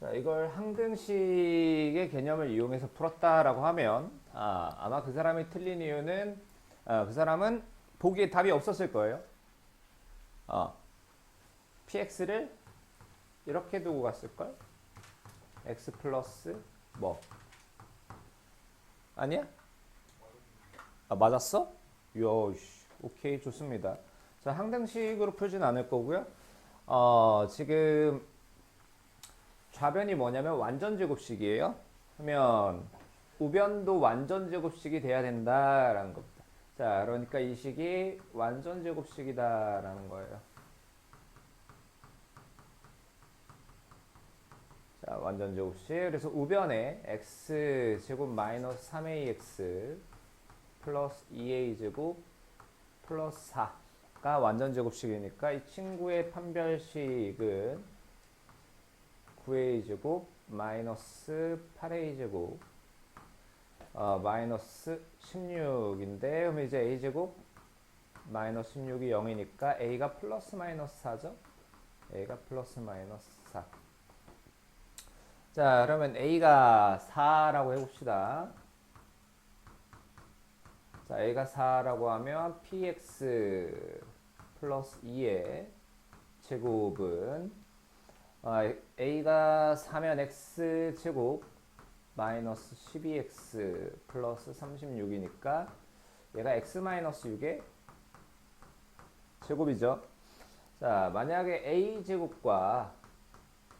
자, 이걸 항등식의 개념을 이용해서 풀었다라고 하면 아, 아마 그 사람이 틀린 이유는 아, 그 사람은 보기에 답이 없었을 거예요. 어, px를 이렇게 두고 갔을 걸. x 플러스 뭐 아니야? 아 맞았어? 요씨 오케이 좋습니다. 자 항등식으로 풀진 않을 거고요. 어 지금 좌변이 뭐냐면 완전 제곱식이에요. 하면 우변도 완전 제곱식이 돼야 된다라는 겁니다. 자, 그러니까 이 식이 완전 제곱식이다라는 거예요. 자, 완전 제곱식. 그래서 우변에 x 제곱 마이너스 3ax 플러스 2a 제곱 플러스 4가 완전 제곱식이니까 이 친구의 판별식은 9a 제곱 마이너스 8a 제곱 어, 마이너스 16인데 그럼 이제 a 제곱 마이너스 16이 0이니까 a가 플러스 마이너스 4죠 a가 플러스 마이너스 4 자, 그러면 A가 4라고 해봅시다. 자, A가 4라고 하면 PX 플러스 2의 제곱은 아, A가 4면 X 제곱 마이너스 12X 플러스 36이니까 얘가 X 마이너스 6의 제곱이죠. 자, 만약에 A 제곱과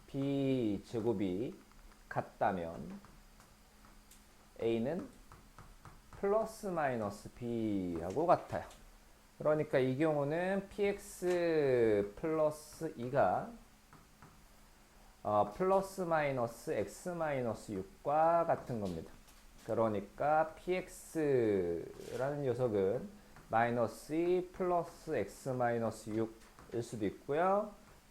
B 제곱이 같다면 A는 플러스 마이너스 B하고 같아요. 그러니까 이 경우는 PX 플러스 2가 어, 플러스 마이너스 X 마이너스 6과 같은 겁니다. 그러니까 PX라는 녀석은 마이너스 2 플러스 X 마이너스 6일 수도 있고요.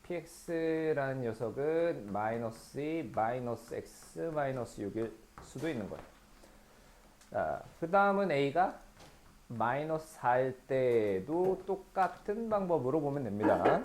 px라는 녀석은 마이너스 2 마이너스 x 마이너스 6일 수도 있는 거예요. 자, 그 다음은 a가 마이너스 4일 때도 똑같은 방법으로 보면 됩니다.